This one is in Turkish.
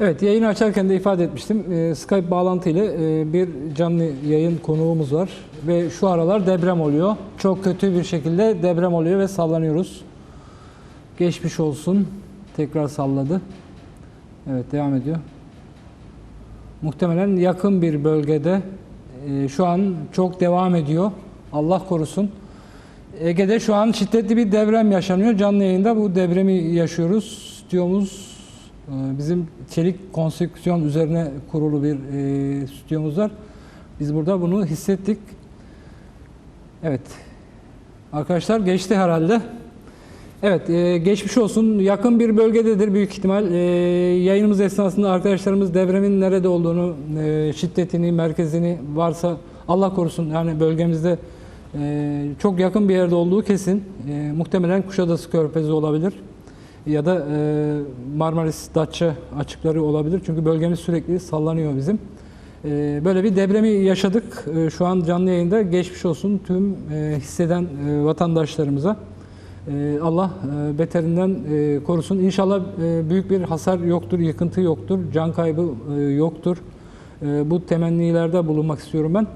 Evet, yayını açarken de ifade etmiştim. Ee, Skype bağlantı ile e, bir canlı yayın konuğumuz var ve şu aralar deprem oluyor. Çok kötü bir şekilde deprem oluyor ve sallanıyoruz. Geçmiş olsun. Tekrar salladı. Evet, devam ediyor. Muhtemelen yakın bir bölgede e, şu an çok devam ediyor. Allah korusun. Ege'de şu an şiddetli bir deprem yaşanıyor. Canlı yayında bu depremi yaşıyoruz. Stüdyomuz e, bizim çelik konstrüksiyon üzerine kurulu bir e, stüdyomuz var. Biz burada bunu hissettik. Evet. Arkadaşlar geçti herhalde. Evet, e, geçmiş olsun. Yakın bir bölgededir büyük ihtimal. E, yayınımız esnasında arkadaşlarımız depremin nerede olduğunu, e, şiddetini, merkezini varsa Allah korusun yani bölgemizde e, çok yakın bir yerde olduğu kesin. E, muhtemelen Kuşadası Körfezi olabilir ya da e, Marmaris Datça açıkları olabilir. Çünkü bölgemiz sürekli sallanıyor bizim. E, böyle bir depremi yaşadık. E, şu an canlı yayında geçmiş olsun tüm e, hisseden e, vatandaşlarımıza. Ee, Allah e, beterinden e, korusun. İnşallah e, büyük bir hasar yoktur, yıkıntı yoktur, can kaybı e, yoktur. E, Bu temennilerde bulunmak istiyorum ben.